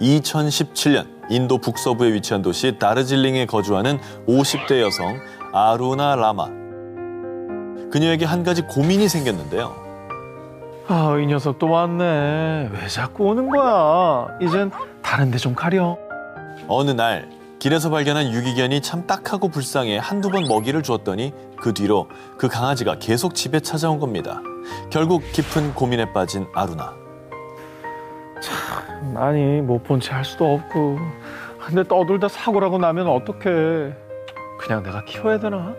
2017년 인도 북서부에 위치한 도시 다르질링에 거주하는 50대 여성 아루나 라마. 그녀에게 한 가지 고민이 생겼는데요. 아, 이 녀석 또 왔네. 왜 자꾸 오는 거야? 이젠 다른 데 좀 가려. 어느 날 길에서 발견한 유기견이 참 딱하고 불쌍해 한두 번 먹이를 주었더니 그 뒤로 그 강아지가 계속 집에 찾아온 겁니다. 결국 깊은 고민에 빠진 아루나. 아니, 못 본 채 할 수도 없고. 근데 떠들다 사고라고 나면 어떡해. 그냥 내가 키워야 되나?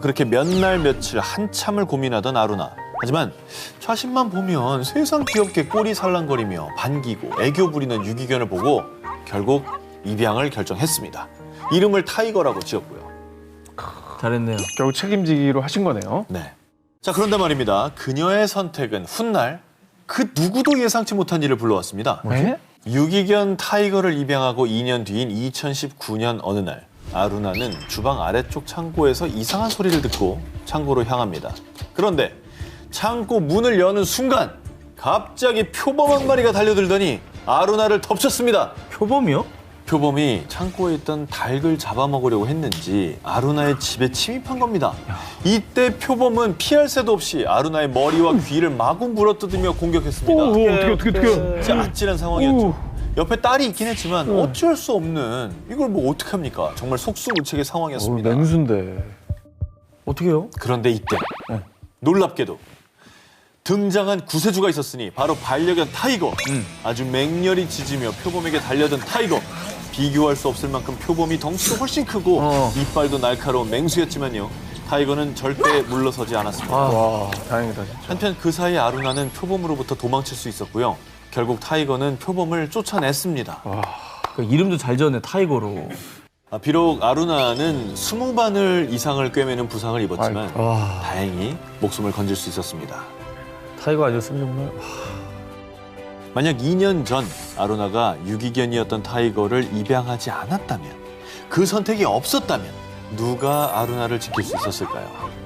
그렇게 몇 날 며칠 한참을 고민하던 아루나. 하지만 자신만 보면 세상 귀엽게 꼬리 살랑거리며 반기고 애교 부리는 유기견을 보고 결국 입양을 결정했습니다. 이름을 타이거라고 지었고요. 잘했네요. 결국 책임지기로 하신 거네요. 네. 자, 그런데 말입니다. 그녀의 선택은 훗날 그 누구도 예상치 못한 일을 불러왔습니다. 네? 유기견 타이거를 입양하고 2년 뒤인 2019년 어느 날 아루나는 주방 아래쪽 창고에서 이상한 소리를 듣고 창고로 향합니다. 그런데 창고 문을 여는 순간 갑자기 표범 한 마리가 달려들더니 아루나를 덮쳤습니다. 표범이요? 표범이 창고에 있던 닭을 잡아먹으려고 했는지 아루나의 집에 침입한 겁니다. 이때 표범은 피할 새도 없이 아루나의 머리와 귀를 마구 물어뜯으며 공격했습니다. 오, 어떻게, 어떻게, 어떻게. 진짜 아찔한 상황이었죠. 오. 옆에 딸이 있긴 했지만 어쩔 수 없는 이걸 뭐 어떻게 합니까? 정말 속수무책의 상황이었습니다. 어, 냉수인데. 어떻게요? 그런데 이때 놀랍게도 등장한 구세주가 있었으니 바로 반려견 타이거. 아주 맹렬히 짖으며 표범에게 달려든 타이거. 비교할 수 없을 만큼 표범이 덩치도 훨씬 크고 어. 이빨도 날카로운 맹수였지만요. 타이거는 절대 물러서지 않았습니다. 와, 다행이다, 진짜. 한편 그 사이 아루나는 표범으로부터 도망칠 수 있었고요. 결국 타이거는 표범을 쫓아냈습니다. 그 이름도 잘 지었네 타이거로. 아, 비록 아루나는 스무 바늘 이상을 꿰매는 부상을 입었지만 와 다행히 목숨을 건질 수 있었습니다. 타이거 아니었으면 정말. 만약 2년 전 아루나가 유기견이었던 타이거를 입양하지 않았다면 그 선택이 없었다면 누가 아루나를 지킬 수 있었을까요?